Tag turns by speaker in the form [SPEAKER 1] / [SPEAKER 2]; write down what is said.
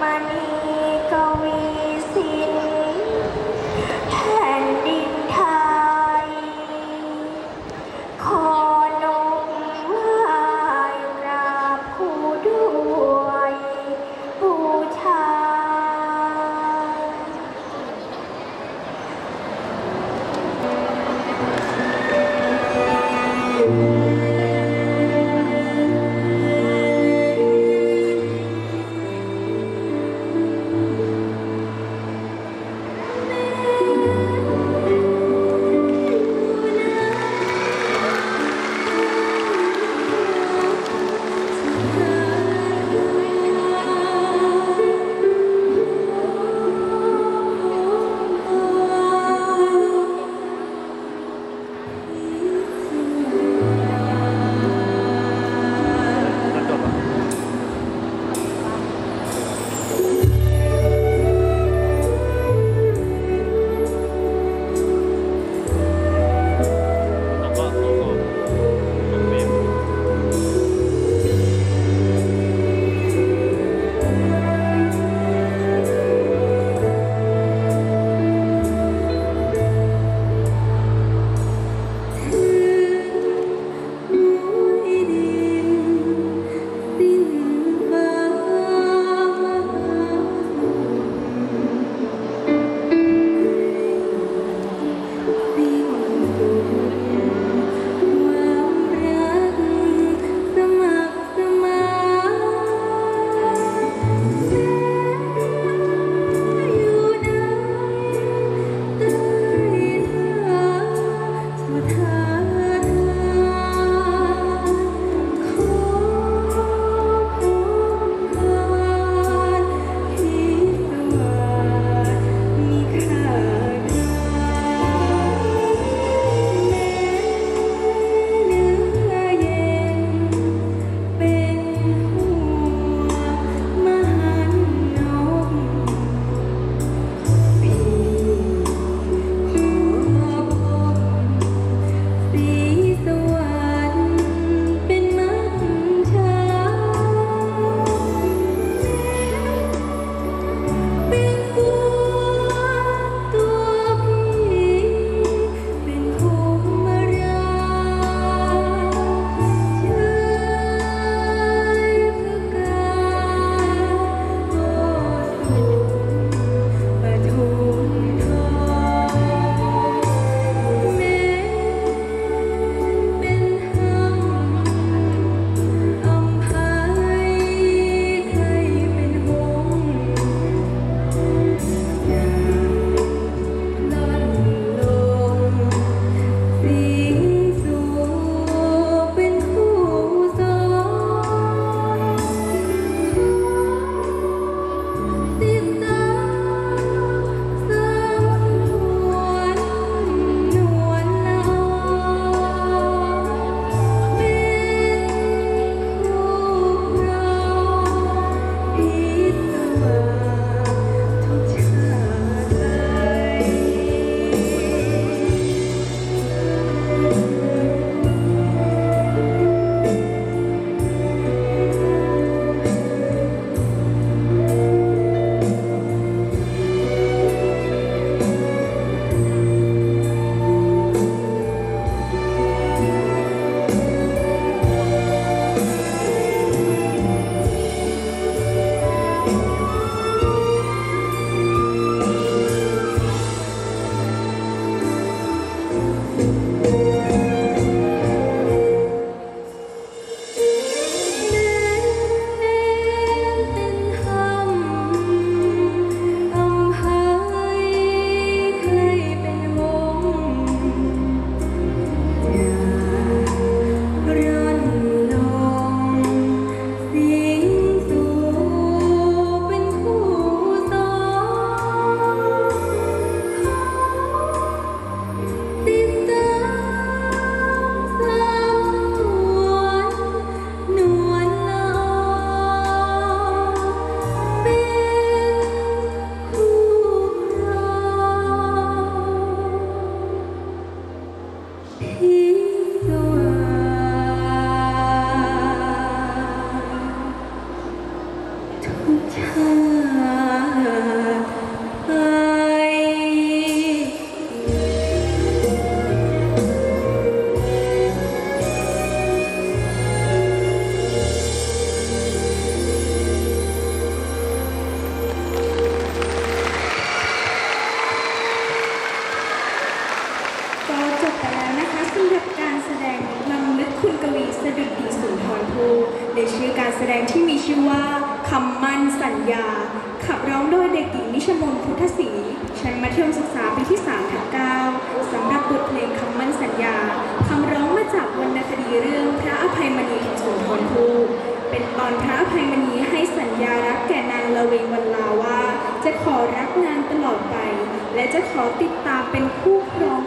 [SPEAKER 1] money. พิ ที่มีชื่อว่าคำ
[SPEAKER 2] มั่นสัญญา ขับร้องโดยเด็กหญิงนิชมนพุทธศรีชั้นมัธยมศึกษาปีที่3ทับ9สำหรับบทเพลงคำมั่นสัญญาคำร้องมาจากวรรณคดีเรื่องพระอภัยมณีของสุนทรภูเป็นตอนพระอภัยมณีให้สัญญารักแก่นางละเวงวันลาว่า จะขอรักนางตลอดไป และจะขอติดตามเป็นคู่ครอง